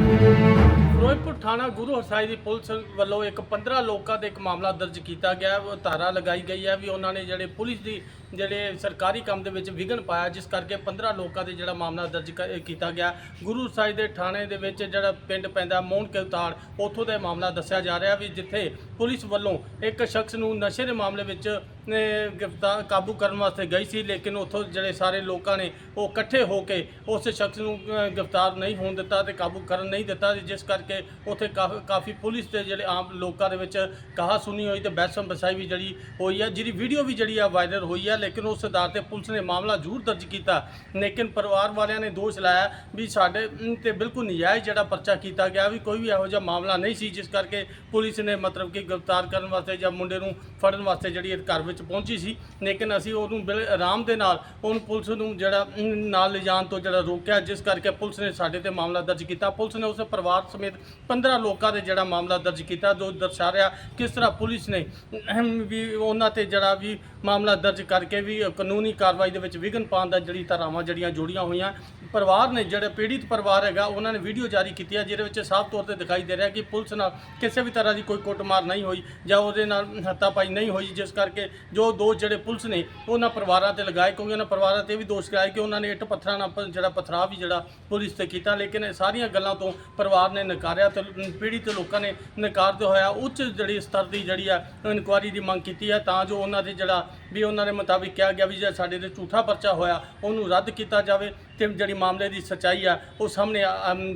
ਫਿਰੋਜ਼ਪੁਰ ਥਾਣਾ ਗੁਰੂ ਹਰਸਾਈ ਦੀ ਪੁਲਿਸ ਵੱਲੋਂ ਇੱਕ 15 ਲੋਕਾਂ ਦੇ ਇੱਕ ਮਾਮਲਾ ਦਰਜ ਕੀਤਾ ਗਿਆ ਹੈ। ਉਹ ਧਾਰਾ ਲਗਾਈ ਗਈ ਹੈ ਵੀ ਉਹਨਾਂ ਨੇ ਜਿਹੜੇ ਪੁਲਿਸ ਦੀ ਜਿਹੜੇ ਸਰਕਾਰੀ ਕੰਮ ਦੇ ਵਿੱਚ ਵਿਘਨ ਪਾਇਆ, ਜਿਸ ਕਰਕੇ 15 ਲੋਕਾਂ ਦੇ ਜਿਹੜਾ ਮਾਮਲਾ ਦਰਜ ਕ- ਕੀਤਾ ਗਿਆ ਗੁਰੂ ਹਰਸਾਈ ਦੇ ਥਾਣੇ ਦੇ ਵਿੱਚ ਜਿਹੜਾ ਪਿੰਡ ਪੈਂਦਾ ਮੋਹਨ ਕਵਤਾਰ ਉੱਥੋਂ ਦਾ ਇਹ ਮਾਮਲਾ ਦੱਸਿਆ ਜਾ ਰਿਹਾ ਵੀ ਜਿੱਥੇ ਪੁਲਿਸ ਵੱਲੋਂ ਇੱਕ ਸ਼ਖਸ ਨੂੰ ਨਸ਼ੇ ਦੇ ਮਾਮਲੇ ਵਿੱਚ ਗ੍ਰਿਫਤਾਰ, ਕਾਬੂ ਕਰਨ ਵਾਸਤੇ ਗਈ ਸੀ, ਲੇਕਿਨ ਉੱਥੋਂ ਜਿਹੜੇ ਸਾਰੇ ਲੋਕਾਂ ਨੇ ਉਹ ਇਕੱਠੇ ਹੋ ਕੇ ਉਸ ਸ਼ਖਸ ਨੂੰ ਗ੍ਰਿਫਤਾਰ ਨਹੀਂ ਹੋਣ ਦਿੱਤਾ ਤੇ ਕਾਬੂ ਕਰਨ ਨਹੀਂ ਦਿੱਤਾ, ਜਿਸ ਕਰਕੇ ਉੱਥੇ ਕਾਫੀ ਕਾਫੀ ਪੁਲਿਸ ਤੇ ਜਿਹੜੇ ਆਮ ਲੋਕਾਂ ਦੇ ਵਿੱਚ ਕਹਾ ਸੁਣੀ ਹੋਈ ਤੇ ਬਹਿਸਮ ਬਸਾਈ ਵੀ ਜਿਹੜੀ ਹੋਈ ਹੈ ਜਿਹਦੀ ਵੀਡੀਓ ਵੀ ਜਿਹੜੀ ਆ ਵਾਇਰਲ ਹੋਈ ਹੈ ਲੇਕਿਨ ਉਸ ਆਧਾਰ ਤੇ ਪੁਲਿਸ ਨੇ ਮਾਮਲਾ ਜ਼ਰੂਰ ਦਰਜ ਕੀਤਾ। ਲੇਕਿਨ ਪਰਿਵਾਰ ਵਾਲਿਆਂ ਨੇ ਦੋਸ਼ ਲਾਇਆ ਵੀ ਸਾਡੇ ਤੇ ਬਿਲਕੁਲ ਨਜਾਇਜ਼ ਜਿਹੜਾ ਪਰਚਾ ਕੀਤਾ ਗਿਆ ਵੀ ਕੋਈ ਵੀ ਇਹੋ ਜਿਹਾ ਮਾਮਲਾ ਨਹੀਂ ਸੀ, ਜਿਸ ਕਰਕੇ ਪੁਲਿਸ ਨੇ ਮਤਲਬ ਕਿ ਗ੍ਰਿਫਤਾਰ ਕਰਨ ਵਾਸਤੇ ਜਾਂ ਮੁੰਡੇ ਨੂੰ ਫੜਨ ਵਾਸਤੇ ਜਿਹੜੀ ਘਰ ਵਿੱਚ ਪਹੁੰਚੀ ਸੀ। ਲੇਕਿਨ ਅਸੀਂ ਉਹਨੂੰ ਬਿਲ ਆਰਾਮ ਦੇ ਨਾਲ ਉਹਨੂੰ ਪੁਲਿਸ ਨੂੰ ਜਿਹੜਾ ਨਾਲ ਲਿਜਾਣ ਤੋਂ ਜਿਹੜਾ ਰੋਕਿਆ ਜਿਸ ਕਰਕੇ ਪੁਲਿਸ ਨੇ ਸਾਡੇ ਤੇ ਮਾਮਲਾ ਦਰਜ ਕੀਤਾ। ਪੁਲਿਸ ਨੇ ਉਸ ਪਰਿਵਾਰ ਸਮੇਤ 15 ਲੋਕਾਂ ਦੇ ਜਿਹੜਾ ਮਾਮਲਾ ਦਰਜ ਕੀਤਾ ਜੋ ਦਰਸਾ ਰਿਹਾ ਕਿਸ ਤਰ੍ਹਾਂ ਪੁਲਿਸ ਨੇ ਅਹਮ, ਵੀ ਉਹਨਾਂ ਤੇ ਜਿਹੜਾ ਵੀ ਮਾਮਲਾ ਦਰਜ ਕਰਕੇ ਵੀ ਕਾਨੂੰਨੀ ਕਾਰਵਾਈ ਦੇ ਵਿੱਚ ਵਿਘਨ ਪਾਉਣ ਦਾ ਜਿਹੜੀ ਧਾਰਾਵਾਂ ਜਿਹੜੀਆਂ ਜੋੜੀਆਂ ਹੋਈਆਂ। ਪਰਿਵਾਰ ਨੇ ਜਿਹੜੇ ਪੀੜਿਤ ਪਰਿਵਾਰ ਹੈਗਾ ਉਹਨਾਂ ਨੇ ਵੀਡੀਓ ਜਾਰੀ ਕੀਤੀ ਹੈ ਜਿਹਦੇ ਵਿੱਚ ਸਾਫ਼ ਤੌਰ ਤੇ ਦਿਖਾਈ ਦੇ ਰਿਹਾ ਕਿ ਪੁਲਿਸ ਨਾਲ ਕਿਸੇ ਵੀ ਤਰ੍ਹਾਂ ਦੀ ਕੋਈ ਕੁੱਟਮਾਰ ਨਹੀਂ ਹੋਈ ਜਾਂ ਉਹਦੇ ਨਾਲ ਹੱਤਾਪਾਈ ਨਹੀਂ ਹੋਈ, ਜਿਸ ਕਰਕੇ ਜੋ ਦੋਸ਼ ਜਿਹੜੇ ਪੁਲਿਸ ਨੇ, ਉਹਨਾਂ ਪਰਿਵਾਰਾਂ ਤੇ ਲਗਾਏ, ਕਿਉਂਕਿ ਉਹਨਾਂ ਪਰਿਵਾਰਾਂ ਤੇ ਵੀ ਦੋਸ਼ ਲਗਾਏ ਕਿ ਉਹਨਾਂ ਨੇ ਇੱਟ ਪੱਥਰਾਂ ਨਾਲ ਜਿਹੜਾ ਪਥਰਾ ਵੀ ਜਿਹੜਾ ਪੁਲਿਸ ਤੇ ਕੀਤਾ, ਲੇਕਿਨ ਇਹ ਸਾਰੀਆਂ ਗੱਲਾਂ ਤੋਂ ਪਰਿਵਾਰ ਨੇ ਨਕਾਰਿਆ ਤੇ ਪੀੜਿਤ ਲੋਕਾਂ ਨੇ ਨਕਾਰਦੇ ਹੋਇਆ। ਉੱਚ ਜਿਹੜੀ ਸਤਰ ਦੀ ਜਿਹੜੀ ਆ, ਇਨਕੁਆਰੀ ਦੀ ਮੰਗ ਕੀਤੀ ਹੈ, ਤਾਂ ਜੋ ਉਹਨਾਂ ਦੇ ਜਿਹੜਾ ਵੀ ਉਹਨਾਂ ਦੇ ਮੁਤਾਬਿਕ ਕਿਹਾ ਗਿਆ ਵੀ ਜੇ ਸਾਡੇ ਤੇ ਝੂਠਾ ਪਰਚਾ ਹੋਇਆ, ਉਹਨੂੰ ਰੱਦ ਕੀਤਾ ਜਾਵੇ ਤੇ ਜਿਹੜੀ ਮਾਮਲੇ ਦੀ ਸਚਾਈ ਆ, ਉਹ ਸਾਹਮਣੇ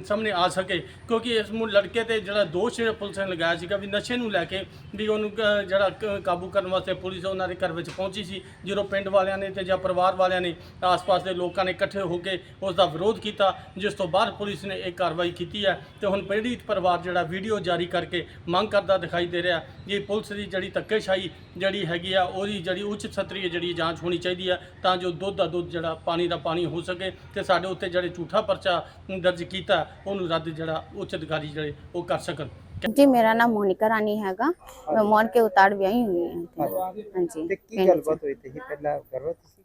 ਸਾਹਮਣੇ ਆ ਸਕੇ। ਕਿਉਂਕਿ ਇਸ ਨੂੰ ਲੜਕੇ ਤੇ ਜਿਹੜਾ ਦੋਸ਼ ਜਿਹੜਾ ਪੁਲਿਸ ਨੇ ਲਗਾਇਆ ਸੀਗਾ ਵੀ ਨਸ਼ੇ ਨੂੰ ਲੈ ਕੇ ਵੀ ਉਹਨੂੰ ਜਿਹੜਾ ਕਾਬੂ ਕਰਨ ਵਾਸਤੇ ਪੁਲਿਸ ਉਹਨਾਂ ਦੇ ਘਰ ਵਿੱਚ ਪਹੁੰਚੀ ਸੀ, ਜਦੋਂ ਪਿੰਡ ਵਾਲਿਆਂ ਨੇ ਤੇ ਜਾਂ ਪਰਿਵਾਰ ਵਾਲਿਆਂ ਨੇ ਆਸ-ਪਾਸ ਦੇ ਲੋਕਾਂ ਨੇ ਇਕੱਠੇ ਹੋ ਕੇ ਉਸ ਦਾ ਵਿਰੋਧ ਕੀਤਾ, ਜਿਸ ਤੋਂ ਬਾਅਦ ਪੁਲਿਸ ਨੇ ਇਹ ਕਾਰਵਾਈ ਕੀਤੀ ਹੈ। ਤੇ ਹੁਣ ਪੀੜਿਤ ਪਰਿਵਾਰ ਜਿਹੜਾ ਵੀਡੀਓ ਜਾਰੀ ਕਰਕੇ ਮੰਗ ਕਰਦਾ ਦਿਖਾਈ ਦੇ ਰਿਹਾ ਕਿ ਪੁਲਿਸ ਦੀ ਜਿਹੜੀ ਧੱਕੇਸ਼ਾਹੀ ਜਿਹੜੀ ਹੈਗੀ ਆ, ਉਹਦੀ ਜਿਹੜੀ ਉੱਚ ਸਤਰੀ ਜਿਹੜੀ ਜਾਂਚ ਹੋਣੀ ਚਾਹੀਦੀ ਹੈ ਤਾਂ ਜੋ ਦੁੱਧ ਦਾ ਦੁੱਧ ਜਿਹੜਾ ਪਾਣੀ ਦਾ ਪਾਣੀ ਹੋ ਸਕੇ ਤੇ ਸਾਡੇ ਉੱਤੇ ਜਿਹੜੇ ਝੂਠਾ ਪਰਚਾ ਦਰਜ ਕੀਤਾ ਉਹਨੂੰ ਰੱਦ ਜਿਹੜਾ ਉੱਚ ਅਧਿਕਾਰੀ ਜਿਹੜੇ ਉਹ ਕਰ ਸਕਣ। ਜੀ ਮੇਰਾ ਨਾਮ ਮੋਨਿਕਾ ਰਾਣੀ ਹੈਗਾ। ਮੈਂ ਮੋਨ ਕੇ ਉਤਾੜ ਵਿਆਹੀ ਹੋਈ ਹਾਂ। ਹਾਂਜੀ। ਤੇ ਕੀ ਪਿੰਡ 'ਚ। ਗੱਲਬਾਤ ਹੋਈ ਤੇ ਸੀ ਪਹਿਲਾਂ ਗਰਭਵਤੀ ਸੀ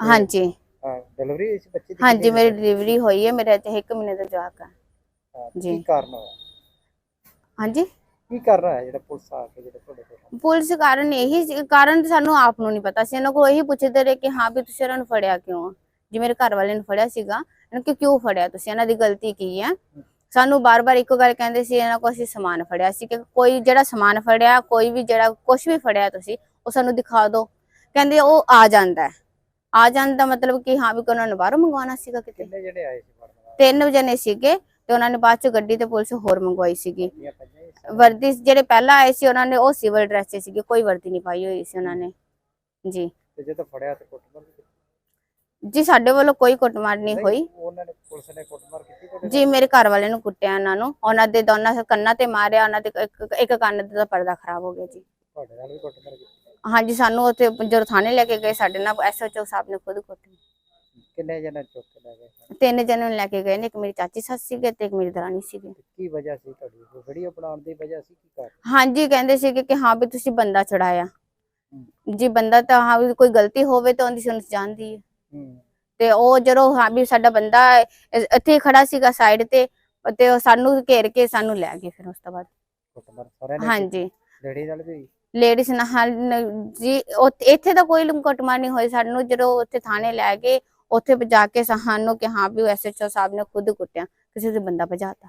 ਹਾਂਜੀ। ਹਾਂ ਡਿਲੀਵਰੀ ਹੋਈ ਸੀ ਬੱਚੇ ਦੀ? ਹਾਂਜੀ ਕਿੰਨੀ ਮੇਰੀ? ਡਿਲੀਵਰੀ ਹੋਈ ਹੈ। ਮੇਰੇ ਤੇ 1 ਮਹੀਨੇ ਦਾ ਜਵਾਕ ਹੈ ਹਾਂ, ਜੀ। ਕੀ ਕਾਰਨ ਹੋਇਆ? ਹਾਂਜੀ। ਕੀ ਕਰ ਰਹਾ ਹੈ ਜਿਹੜਾ ਪੁਲਿਸ ਆ ਕੇ ਜਿਹੜਾ ਤੁਹਾਡੇ ਕੋਲ? ਪੁਲਿਸ ਕਾਰਨ ਇਹੀ ਸੀ- ਕਾਰਨ ਸਾਨੂੰ ਆਪ ਨੂੰ ਨਹੀਂ ਪਤਾ ਸੀ। ਇਹਨਾਂ ਕੋਲ ਇਹੀ ਪੁੱਛਦੇ ਰਹੇ ਕਿ ਹਾਂ ਵੀ ਤੁਸੀਂ ਇਹਨਾਂ ਨੂੰ ਫੜਿਆ ਕਿਉਂ? ਜੀ ਮੇਰੇ ਘਰ ਵਾਲੇ ਨੂੰ ਫੜਿਆ ਸੀਗਾ ਇਹਨਾਂ ਕਿ ਕਿਉਂ ਫੜਿਆ ਤੁਸੀਂ? ਇਹਨਾਂ ਦੀ ਗਲਤੀ ਕੀ ਹੈ ਸਾਨੂੰ ਬਾਰ-ਬਾਰ ਇੱਕੋ ਗੱਲ ਕਹਿੰਦੇ ਸੀ ਇਹਨਾਂ ਕੋਲ ਅਸੀਂ ਸਮਾਨ ਫੜਿਆ ਸੀ ਕਿ ਕੋਈ ਜਿਹੜਾ ਸਮਾਨ ਫੜਿਆ ਕੋਈ ਵੀ ਜਿਹੜਾ ਕੁਝ ਵੀ ਫੜਿਆ ਤੁਸੀਂ ਉਹ ਸਾਨੂੰ ਦਿਖਾ ਦਿਓ। ਕਹਿੰਦੇ ਉਹ ਆ ਜਾਂਦਾ ਹੈ। ਆ ਜਾਂਦਾ ਮਤਲਬ ਕਿ ਹਾਂ ਵੀ ਕੋਈ ਉਹਨਾਂ ਨੂੰ ਬਾਹਰੋਂ ਮੰਗਵਾਉਣਾ ਸੀਗਾ ਕਿਤੇ। ਕਿੰਨੇ ਜਿਹੜੇ ਆਏ ਸੀ ਫੜਨ ਵਾਲੇ? ਤਿੰਨ ਜਣੇ ਸੀਗੇ ਤੇ ਉਹਨਾਂ ਨੇ ਬਾਅਦ ਚ ਗੱਡੀ ਤੇ ਪੁਲਿਸ ਹੋਰ ਮੰਗਵਾਈ ਸੀਗੀ। ਵਰਦੀ ਜਿਹੜੇ ਪਹਿਲਾਂ ਆਏ ਸੀ ਉਹਨਾਂ ਨੇ ਉਹ ਸਿਵਲ ਡਰੈਸ 'ਚ ਸੀਗੇ ਕੋਈ ਵਰਦੀ ਨਹੀਂ ਪਾਈ ਹੋਈ ਸੀ ਉਹਨਾਂ ਨੇ। ਜੀ। ਤੇ ਜਦੋਂ ਫੜਿਆ ਤੇ ਕੁੱਟਮਾਰ ਵੀ ਕੀਤੀ। ਜੀ ਸਾਡੇ ਵੱਲੋਂ ਕੋਈ ਕੁੱਟਮਾਰ ਨਹੀਂ ਹੋਈ। ਉਹਨਾਂ ਨੇ ਪੁਲਿਸ ਨੇ ਕੁੱਟਮਾਰ ਕੀਤੀ ਤੁਹਾਡੇ ਜੀ ਮੇਰੇ ਘਰ ਵਾਲੇ ਨੂੰ ਕੁੱਟਿਆ ਉਹਨਾਂ ਨੂੰ। ਉਹਨਾਂ ਦੇ ਦੋਨਾਂ ਕੰਨਾਂ ਤੇ ਮਾਰਿਆ ਉਹਨਾਂ ਦੇ ਇੱਕ ਇੱਕ ਕੰਨ ਦਾ ਪਰਦਾ ਖਰਾਬ ਹੋ ਗਿਆ ਜੀ। ਤੁਹਾਡੇ ਨਾਲ ਵੀ ਕੁੱਟਮਾਰ ਕੀਤੀ? ਹਾਂਜੀ ਸਾਨੂੰ ਉੱਥੇ ਜਦੋਂ ਥਾਣੇ ਲੈ ਕੇ ਗਏ ਸਾਡੇ ਨਾਲ ਐਸਐਚਓ ਸਾਹਿਬ ਨੇ ਖੁਦ ਕੁੱਟੀ ਕਿੰਨੇ ਜਣੇ ਚੁੱਕ ਕੇ ਲੈ ਗਏ ਸਨ? ਤਿੰਨ ਜਣੇ ਨੂੰ ਲੈ ਕੇ ਗਏ ਨੇ ਇੱਕ ਮੇਰੀ ਚਾਚੀ ਸੱਸ ਸੀਗੇ ਤੇ ਇੱਕ ਮੇਰੀ ਦਰਾਣੀ ਸੀਗੀ। ਤੇ ਕੀ ਵਜ੍ਹਾ ਸੀ ਤੁਹਾਡੀ? ਕੋਈ ਵੀਡੀਓ ਬਣਾਉਣ ਦੀ ਵਜ੍ਹਾ ਸੀ ਕੀ ਕਰ ਹਾਂਜੀ ਕਹਿੰਦੇ ਸੀਗੇ ਕਿ ਹਾਂ ਵੀ ਤੁਸੀਂ ਬੰਦਾ ਚੜਾਇਆ। ਜੀ ਬੰਦਾ ਤਾਂ ਹਾਂ ਵੀ ਕੋਈ ਗਲਤੀ ਹੋਵੇ ਤਾਂ ਉਹਦੀ ਸੁਣ ਜਾਂਦੀ ਹੈ। ਹੂੰ। ਤੇ ਉਹ ਜਦੋਂ ਹਾਂ ਵੀ ਸਾਡਾ ਬੰਦਾ ਇ- ਇੱਥੇ ਹੀ ਖੜਾ ਸੀਗਾ ਸਾਈਡ ਤੇ ਤੇ ਉਹ ਸਾਨੂੰ ਘੇਰ ਕੇ ਸਾਨੂੰ ਲੈ ਗਏ ਫਿਰ ਉਸ ਤੋਂ ਬਾਅਦ। ਕੁੱਟਮਾਰ ਸਾਰਿਆਂ ਨੇ ਹਾਂਜੀ। ਲੜੀ ਨਾਲ ਵੀ? ਹੋਈ? ਲੇਡੀਜ਼ ਨਾਲ ਨ- ਜੀ ਉੱਥੇ- ਇੱਥੇ ਤਾਂ ਕੋਈ ਕੁੱਟਮਾਰ ਨਹੀਂ ਹੋਈ। ਸਾਨੂੰ ਜਦੋਂ ਉੱਥੇ ਥਾਣੇ ਲੈ ਗਏ ਉੱਥੇ ਜਾ ਕੇ ਸਾਨੂੰ ਕਿ ਹਾਂ ਵੀ ਐਸਐਚਓ ਸਾਹਿਬ ਨੇ ਖੁਦ ਕੁੱਟਿਆ ਕਿਸੇ ਦੇ ਬੰਦਾ ਭਜਾਤਾ।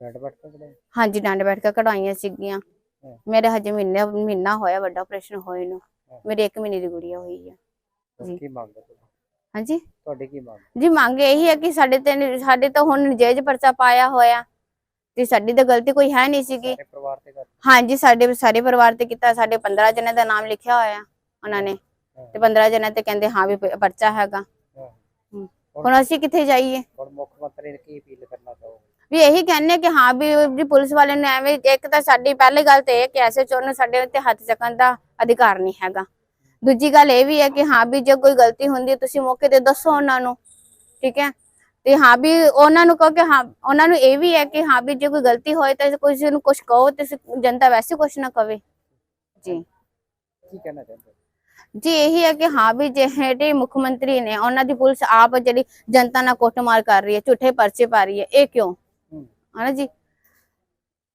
ਬੈਠ ਬੈਠ ਕੇ ਕਢਾਈ? ਹਾਂਜੀ ਡੰਡ ਬੈਠ ਕੇ ਕਢਾਈਆਂ ਸੀਗੀਆਂ। ਮੇਰੇ ਹਜੇ ਮਹੀਨਾ ਮਹੀਨਾ ਹੋਇਆ ਵੱਡਾ ਆਪਰੇਸ਼ਨ ਹੋਏ ਨੂੰ। ਮੇਰੀ 1 ਮਹੀਨੇ ਦੀ ਗੁੜੀਆ ਹੋਈ ਜੀ। ਕੀ ਮੰਗਦੇ ਹਾਂਜੀ? ਤੁਹਾਡੀ ਕੀ ਮੰਗ? ਜੀ ਮੰਗ ਇਹੀ ਹੈ ਕਿ ਸਾਡੇ ਤੇ ਸਾਡੇ ਤਾਂ ਹੁਣ ਨਜਾਇਜ਼ ਪਰਚਾ ਪਾਇਆ ਹੋਇਆ। ਤੇ ਸਾਡੀ ਤਾਂ ਗਲਤੀ ਕੋਈ ਹੈ ਨਹੀਂ ਸੀਗੀ। ਹਾਂਜੀ ਸਾਡੇ ਸਾਰੇ ਪਰਿਵਾਰ ਤੇ ਕੀਤਾ ਸਾਡੇ 15 ਜਣਿਆਂ ਦਾ ਨਾਮ ਲਿਖਿਆ ਹੋਇਆ ਉਹਨਾਂ ਨੇ। ਤੇ 15 ਜਣਿਆਂ ਤੇ ਕਹਿੰਦੇ ਹਾਂ ਵੀ ਪ- ਪਰਚਾ ਹੈਗਾ। ਹੁਣ ਅਸੀਂ ਕਿੱਥੇ ਜਾਈਏ? ਹੁਣ ਮੁੱਖ ਮੰਤਰੀ ਨੇ ਕੀ ਅਪੀਲ ਕਰਨਾ ਚਾਹੋਗੇ? ਵੀ ਇਹੀ ਕਹਿੰਨੇ ਕਿ ਹਾਂ ਵੀ ਜੀ ਪੁਲਿਸ ਵਾਲੇ ਨੇ ਐਵੇਂ ਇੱਕ ਤਾਂ ਸਾਡੀ ਪਹਿਲੀ ਗੱਲ ਤੇ ਇਹ ਕਿ ਐਸੇ ਚੋਰ ਨੂੰ ਸਾਡੇ ਉੱਤੇ ਹੱਥ ਚੱਕਣ ਦਾ ਅਧਿਕਾਰ ਨਹੀਂ ਹੈਗਾ। ਦੂਜੀ ਗੱਲ ਇਹ ਵੀ ਹੈ ਕਿ ਹਾਂ ਵੀ ਜੇ ਕੋਈ ਗਲਤੀ ਹੁੰਦੀ ਹੈ ਤੁਸੀਂ ਮੌਕੇ ਤੇ ਦੱਸੋ ਉਹਨਾਂ ਨੂੰ ਠੀਕ ਹੈ? ਤੇ ਹਾਂ ਵੀ ਉਹਨਾਂ ਨੂੰ ਕਹੋ ਕਿ ਹਾਂ ਉਹਨਾਂ ਨੂੰ ਇਹ ਵੀ ਹੈ ਕਿ ਹਾਂ ਵੀ ਜੇ ਕੋਈ ਗਲਤੀ ਹੋਏ ਤਾਂ ਕਿਸੇ ਨੂੰ ਕੁਝ ਕਹੋ ਤੇ ਸ- ਜਨਤਾ ਵੈਸੇ ਕੁਝ ਨਾ ਕਵੇ। ਜੀ। ਕੀ ਕਹਿਣਾ ਚਾਹੁੰਦੇ? ਜੀ ਇਹੀ ਹੈ ਕਿ ਹਾਂ ਵੀ ਜਿਹੜੇ ਮੁੱਖ ਮੰਤਰੀ ਨੇ ਉਹਨਾਂ ਦੀ ਪੁਲਿਸ ਆਪ ਜਿਹੜੀ ਜਨਤਾ ਨਾਲ ਕੁੱਟਮਾਰ ਕਰ ਰਹੀ ਹੈ ਝੂਠੇ ਪਰਚੇ ਪਾ ਰਹੀ ਹੈ ਇਹ ਕਿਉਂ। ਹਨਾ ਜੀ?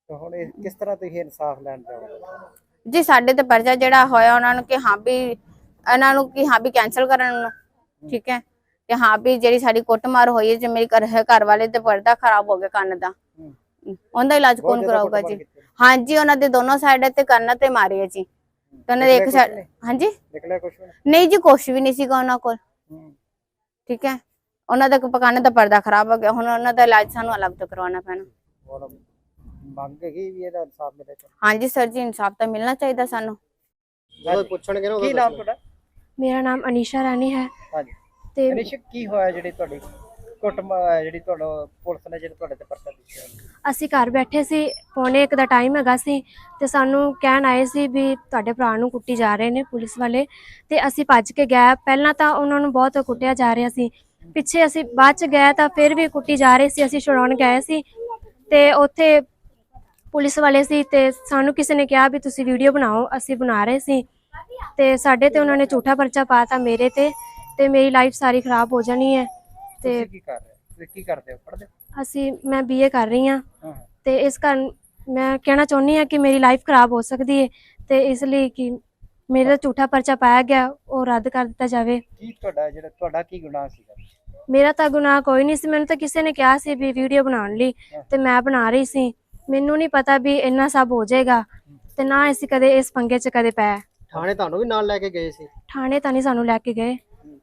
ਤਾਂ ਹੁਣ ਇਹ ਕਿਸ ਤਰ੍ਹਾਂ ਤੁਸੀਂ ਇਨਸਾਫ ਲੈਣ ਜਾਓਗੇ ਜੀ ਸਾਡੇ ਤੇ ਪਰਚਾ ਜਿਹੜਾ ਹੋਇਆ ਉਹਨਾਂ ਨੂੰ ਕਿ ਹਾਂ ਵੀ ਇਹਨਾਂ ਨੂੰ ਕਿ ਹਾਂ ਵੀ ਕੈਨਸਲ ਕਰਨ ਨੂੰ ਠੀਕ ਹੈ? ਕਿ ਹਾਂ ਵੀ ਜਿਹੜੀ ਸਾਡੀ ਕੁੱਟਮਾਰ ਹੋਈ ਹੈ ਜੇ ਮੇਰੇ ਘਰ ਘਰ ਵਾਲੇ ਤੇ ਪਰਦਾ ਖਰਾਬ ਹੋ ਗਿਆ ਕੰਨ ਦਾ। ਉਹਦਾ ਇਲਾਜ ਕੌਣ ਕਰਾਊਗਾ ਜੀ। ਹਾਂਜੀ ਉਹਨਾਂ ਦੇ ਦੋਨੋਂ ਸਾਈਡ ਤੇ ਕੰਨ ਤੇ ਮਾਰੇ ਹੈ ਜੀ। ਤੇ ਉਹਨਾਂ ਦੇ ਇੱਕ ਸਾਈਡ? ਹਾਂਜੀ? ਨਿਕਲਿਆ ਕੁਛ ਵੀ ਨਹੀਂ? ਜੀ ਕੁਛ ਵੀ ਨਹੀਂ ਸੀਗਾ ਉਹਨਾਂ ਕੋਲ। ਹੂੰ। ਠੀਕ ਹੈ? ਉਹਨਾਂ ਦਾ ਪਕਾਨੇ ਦਾ ਪਰਦਾ ਖਰਾਬ ਹੋ ਗਿਆ। ਹੁਣ ਉਹਨਾਂ ਦਾ ਇਲਾਜ ਸਾਨੂੰ ਅਲੱਗ ਤੋਂ ਕਰਵਾਉਣਾ ਪੈਣਾ। ਮੰਗ ਹੈਗੀ ਵੀ ਇਹਦਾ ਇਨਸਾਫ ਮਿਲੇ ਤਾਂ। ਹਾਂਜੀ ਸਰ ਜੀ ਇਨਸਾਫ ਤਾਂ ਮਿਲਣਾ ਚਾਹੀਦਾ ਸਾਨੂੰ। ਪੁੱਛਣਗੇ ਨਾ ਕੀ ਨਾਮ ਤੁਹਾਡਾ? ਮੇਰਾ ਨਾਮ ਅਨੀਸ਼ਾ ਰਾਣੀ ਹੈ। ਹਾਂਜੀ। ਤੇ ਅਨਿਸ਼ਕ ਕੀ ਹੋਇਆ ਜਿਹੜੀ ਤੁਹਾਡੀ ਕੁੱਟ ਜਿਹੜੀ ਤੁਹਾਡਾ ਪੁਲਿਸ ਨੇ ਜਿਹੜੇ ਤੁਹਾਡੇ ਤੇ ਪਰਚਾ ਦਿੱਤਾ? ਅਸੀਂ ਘਰ ਬੈਠੇ ਸੀ, ਪੌਣੇ ਇੱਕ ਦਾ ਟਾਈਮ ਹੈਗਾ ਸੀ ਤੇ ਸਾਨੂੰ ਕਹਿਣ ਆਏ ਸੀ ਵੀ ਤੁਹਾਡੇ ਭਰਾ ਨੂੰ ਕੁੱਟੀ ਜਾ ਰਹੇ ਨੇ ਪੁਲਿਸ ਵਾਲੇ ਤੇ ਅਸੀਂ ਭੱਜ ਕੇ ਗਏ। ਪਹਿਲਾਂ ਤਾਂ ਉਹਨਾਂ ਨੂੰ ਬਹੁਤ ਕੁੱਟਿਆ ਜਾ ਰਿਹਾ ਸੀ। ਪਿੱਛੇ ਅਸੀਂ ਬਾਅਦ ਚ ਗਏ ਤਾਂ ਫਿਰ ਵੀ ਕੁੱਟੀ ਜਾ ਰਹੇ ਸੀ, ਅਸੀਂ ਛੁਡਾਉਣ ਗਏ ਸੀ ਤੇ ਉੱਥੇ ਪੁਲਿਸ ਵਾਲੇ ਸੀ ਤੇ ਸਾਨੂੰ ਕਿਸੇ ਨੇ ਕਿਹਾ ਵੀ ਤੁਸੀਂ ਵੀਡੀਓ ਬਣਾਓ, ਅਸੀਂ ਬਣਾ ਰਹੇ ਸੀ ਤੇ ਸਾਡੇ ਤੇ ਉਹਨਾਂ ਨੇ ਝੂਠਾ ਪਰਚਾ ਪਾਤਾ ਮੇਰੇ ਤੇ ਤੇ ਮੇਰੀ ਲਾਈਫ ਸਾਰੀ ਖਰਾਬ ਹੋ ਜਾਣੀ ਹੈ ਤੇ ਕੀ ਕਰ ਰਹੇ ਹੋ? ਕੀ ਕਰਦੇ ਹੋ? ਪੜ੍ਹਦੇ ਅਸੀਂ ਮੈਂ ਬੀਏ ਕਰ ਰਹੀ ਹਾਂ। ਹਾਂ। ਤੇ ਇਸ ਕਾਰਨ ਮੈਂ ਕਹਿਣਾ ਚਾਹੁੰਦੀ ਹਾਂ ਕਿ ਮੇਰੀ ਲਾਈਫ ਖਰਾਬ ਹੋ ਸਕਦੀ ਹੈ ਤੇ ਇਸ ਲਈ ਕਿ ਮੇਰਾ ਝੂਠਾ ਪਰਚਾ ਪਾਇਆ ਗਿਆ ਉਹ ਰੱਦ ਕਰ ਦਿੱਤਾ ਜਾਵੇ। ਕੀ ਤੁਹਾਡਾ ਜਿਹੜਾ ਤੁਹਾਡਾ ਕੀ ਗੁਨਾਹ ਸੀਗਾ? ਮੇਰਾ ਤਾਂ ਗੁਨਾਹ ਕੋਈ ਨਹੀਂ ਸੀ ਮੈਨੂੰ ਤਾਂ ਕਿਸੇ ਨੇ ਕਿਹਾ ਸੀ ਵੀ ਵੀਡੀਓ ਬਣਾਉਣ ਲਈ ਤੇ ਮੈਂ ਬਣਾ ਰਹੀ ਸੀ। ਮੈਨੂੰ ਨਹੀਂ ਪਤਾ ਵੀ ਇੰਨਾ ਸਭ ਹੋ ਜਾਏਗਾ ਤੇ ਨਾ ਅਸੀਂ ਕਦੇ ਇਸ ਪੰਗੇ 'ਚ ਕਦੇ ਪਏ। ਥਾਣੇ ਤੁਹਾਨੂੰ ਵੀ ਨਾਲ ਲੈ ਕੇ ਗਏ ਸੀ? ਥਾਣੇ ਤਾਂ ਨਹੀਂ ਸਾਨੂੰ ਲੈ ਕੇ ਗਏ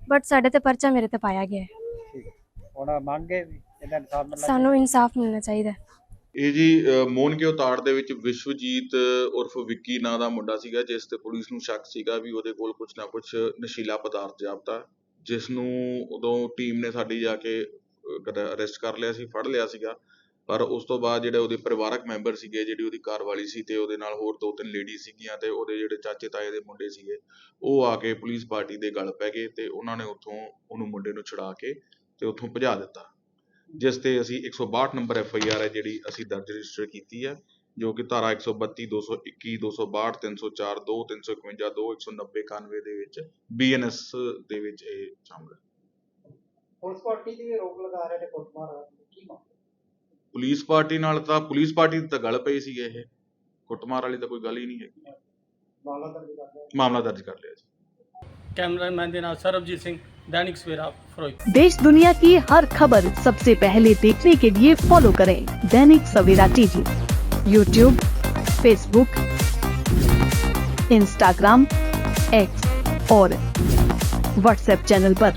ਬਟ ਸਾਡੇ ਤੇ ਪਰਚਾ ਮੇਰੇ ਤੇ ਪਾਇਆ ਗਿਆ ਹੈ। ਠੀਕ ਹੈ। ਹੁਣ ਮੰਗੇ ਵੀ ਇਹਦਾ ਇਨਸਾਫ ਮਿਲਣਾ ਸਾਨੂੰ ਇਨਸਾਫ ਮਿਲਣਾ ਚਾਹੀਦਾ ਹੈ। ਇਹ ਜੀ ਅਹ ਮੋਹਨਕੇ ਉਤਾੜ ਦੇ ਵਿੱਚ ਵਿਸ਼ਵਜੀਤ ਉਰਫ ਵਿੱਕੀ ਨਾਂ ਦਾ ਮੁੰਡਾ ਸੀਗਾ ਜਿਸ ਤੇ ਪੁਲਿਸ ਨੂੰ ਸ਼ੱਕ ਸੀਗਾ ਵੀ ਉਹਦੇ ਕੋਲ ਕੁਝ ਨਾ ਕੁਝ ਨਸ਼ੀਲਾ ਪਦਾਰਥ ਜਾਪਦਾ। ਜਿਸ ਨੂੰ ਉਦੋਂ ਟੀਮ ਨੇ ਸਾਡੀ ਜਾ ਕੇ ਅਹ, ਕਦੇ ਅਰੈਸਟ ਕਰ ਲਿਆ ਸੀ ਫੜ ਲਿਆ ਸੀਗਾ। ਪਰ ਉਸ ਤੋਂ ਬਾਅਦ ਜਿਹੜੇ ਉਹਦੇ ਪਰਿਵਾਰਕ ਮੈਂਬਰ ਸੀਗੇ ਜਿਹੜੀ ਉਹਦੀ ਘਰਵਾਲੀ ਸੀ ਤੇ ਉਹਦੇ ਨਾਲ ਹੋਰ ਦੋ ਤਿੰਨ ਲੇਡੀ ਸੀਗੀਆਂ ਤੇ ਉਹਦੇ ਜਿਹੜੇ ਚਾਚੇ ਤਾਏ ਦੇ ਮੁੰਡੇ ਸੀਗੇ ਉਹ ਆ ਕੇ ਪੁਲਿਸ ਪਾਰਟੀ ਦੇ ਗਲ ਪੈ ਗਏ ਤੇ ਉਹਨਾਂ ਨੇ ਉੱਥੋਂ ਉਹਨੂੰ ਮੁੰਡੇ ਨੂੰ ਛੁਡਾ ਕੇ ਤੇ ਉੱਥੋਂ ਭਜਾ ਦਿੱਤਾ। ਜਿਸ ਤੇ ਅਸੀਂ 162 ਨੰਬਰ ਐਫ ਆਈ ਆਰ ਹੈ ਜਿਹੜੀ ਅਸੀਂ ਦਰਜ ਰਜਿਸਟਰ ਕੀਤੀ ਹੈ ਜੋ ਕਿ ਧਾਰਾ 132 221 262 304 2 351 2 190 91 ਦੇ ਵਿੱਚ ਬੀਐਨਐਸ ਦੇ ਵਿੱਚ ਇਹ ਸ਼ਾਮਲ ਹੈ। ਪੁਲਿਸ ਪਾਰਟੀ ਦੀ ਵੀ ਰੋਕ ਲਗਾ ਰਹੇ ਨੇ ਕੁੱਟਮਾਰ ਕੀ ਮੰਗ ਪੁਲਿਸ ਪਾਰਟੀ ਨਾਲ ਤਾਂ ਪੁਲਿਸ ਪਾਰਟੀ ਦੀ ਤਾਂ ਗੱਲ ਪਈ ਸੀ ਇਹ। ਕੁੱਟਮਾਰ ਵਾਲੀ ਤਾਂ ਕੋਈ ਗੱਲ ਹੀ ਨਹੀਂ ਹੈਗੀ। ਮਾਮਲਾ ਦਰਜ ਕਰ ਲਿਆ। ਮਾਮਲਾ ਦਰਜ ਕਰ ਲਿਆ ਜੀ। कैमरामैन देना सरबजीत सिंह, दैनिक सवेरा फरोज देश दुनिया की हर खबर सबसे पहले देखने के लिए फॉलो करें Dainik Savera TV YouTube Facebook Instagram X और व्हाट्सएप चैनल पर।